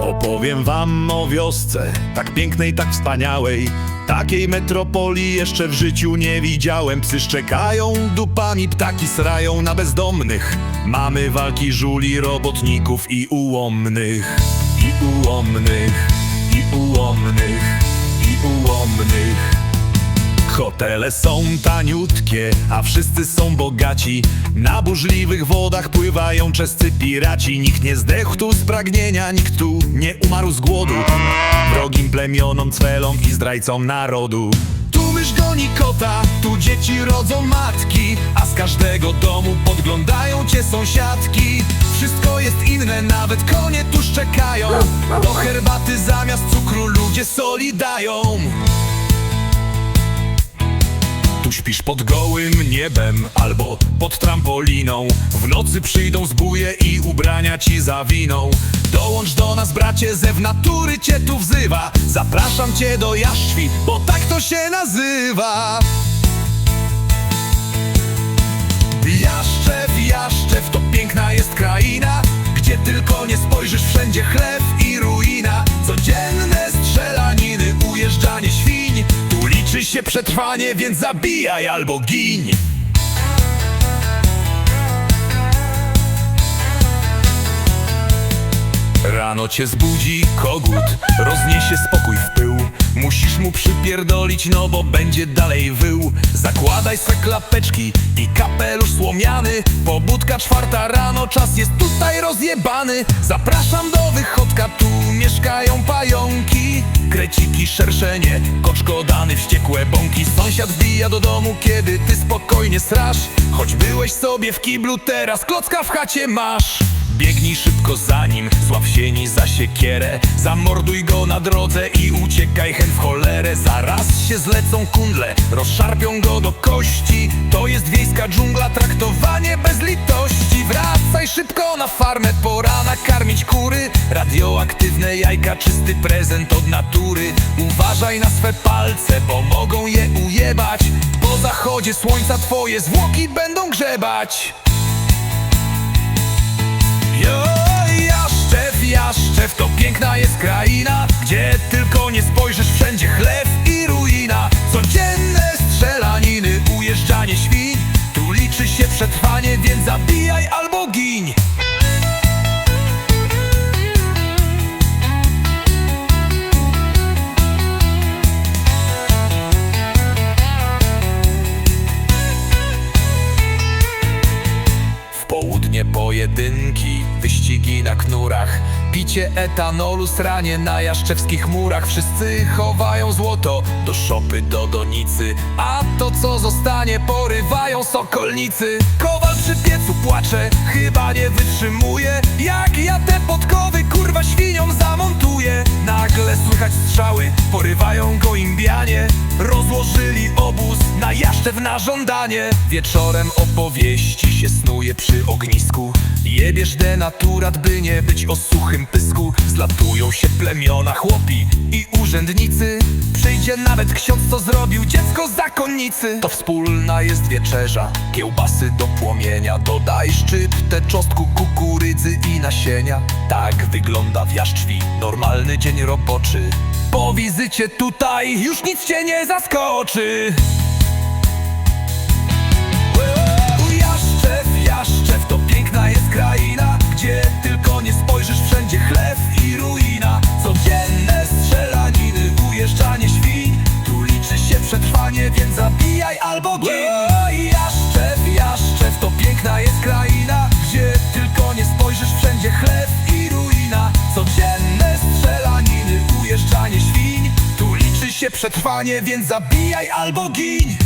Opowiem wam o wiosce, tak pięknej, tak wspaniałej. Takiej metropolii jeszcze w życiu nie widziałem. Psy szczekają, dupami ptaki srają na bezdomnych. Mamy walki żuli, robotników i ułomnych. I ułomnych, i ułomnych, i ułomnych. Hotele są taniutkie, a wszyscy są bogaci. Na burzliwych wodach pływają czescy piraci. Nikt nie zdechł tu z pragnienia, nikt tu nie umarł z głodu. Wrogim plemionom, cwelom i zdrajcom narodu. Tu mysz goni kota, tu dzieci rodzą matki A z każdego domu podglądają cię sąsiadki. Wszystko jest inne, nawet konie tu szczekają Do herbaty zamiast cukru ludzie soli dają tu śpisz pod gołym niebem albo pod trampoliną. W nocy przyjdą zbóje i ubrania ci zawiną. Dołącz do nas bracie, zew natury cię tu wzywa. Zapraszam cię do Jaszczwi, bo tak to się nazywa. Jaszczew, Jaszczew to piękna jest kraina Gdzie tylko nie spojrzysz wszędzie chleb się przetrwanie, więc zabijaj albo giń. Rano cię zbudzi kogut, rozniesie spokój w pył. Musisz mu przypierdolić, no bo będzie dalej wył. Zakładaj swe klapeczki i kapelusz słomiany. Pobudka czwarta rano, czas jest tutaj rozjebany. Zapraszam do wychodka, tu mieszkają Kreciki, szerszenie, koczkodany, wściekłe bąki. Sąsiad wbija do domu, kiedy ty spokojnie strasz. Choć byłeś sobie w kiblu, teraz klocka w chacie masz Biegnij szybko za nim, złap sieni za siekierę. Zamorduj go na drodze i uciekaj hen w cholerę. Zaraz się zlecą kundle, rozszarpią go do kości. To jest wiejska dżungla, traktowanie bez litości. Wracaj szybko na farmę, pora nakarmić kury. Radioaktywne jajka, czysty prezent od natury. Uważaj na swe palce, bo mogą je ujebać. Po zachodzie słońca twoje zwłoki będą grzebać piękna jest kraina Gdzie tylko nie spojrzysz, wszędzie chleb i ruina. Codzienne strzelaniny, ujeżdżanie świń. Tu liczy się przetrwanie, więc zabijaj albo giń południe pojedynki, wyścigi na knurach Picie etanolu, sranie na jaszczewskich murach. Wszyscy chowają złoto do szopy, do donicy A to co zostanie porywają sokolnicy. Kowal przy piecu płacze, chyba nie wytrzymuje. Jak ja te podkowy kurwa świniom zamontuję. Nagle słychać strzały, porywają go imbianie. Rozłożyli obóz jaszczew na żądanie Wieczorem opowieści się snuje przy ognisku. Jebiesz denaturat, by nie być o suchym pysku. Zlatują się plemiona chłopi i urzędnicy. Przyjdzie nawet ksiądz, co zrobił dziecko zakonnicy. To wspólna jest wieczerza, kiełbasy do płomienia. Dodaj szczyptę czosnku, kukurydzy i nasienia. Tak wygląda w Jaszczwi normalny dzień roboczy. Po wizycie tutaj już nic cię nie zaskoczy przetrwanie, więc zabijaj albo gin. Jaszczew, Jaszczew to piękna jest kraina Gdzie tylko nie spojrzysz wszędzie chleb i ruina. Codzienne strzelaniny, ujeżdżanie świń. Tu liczy się przetrwanie, więc zabijaj albo gin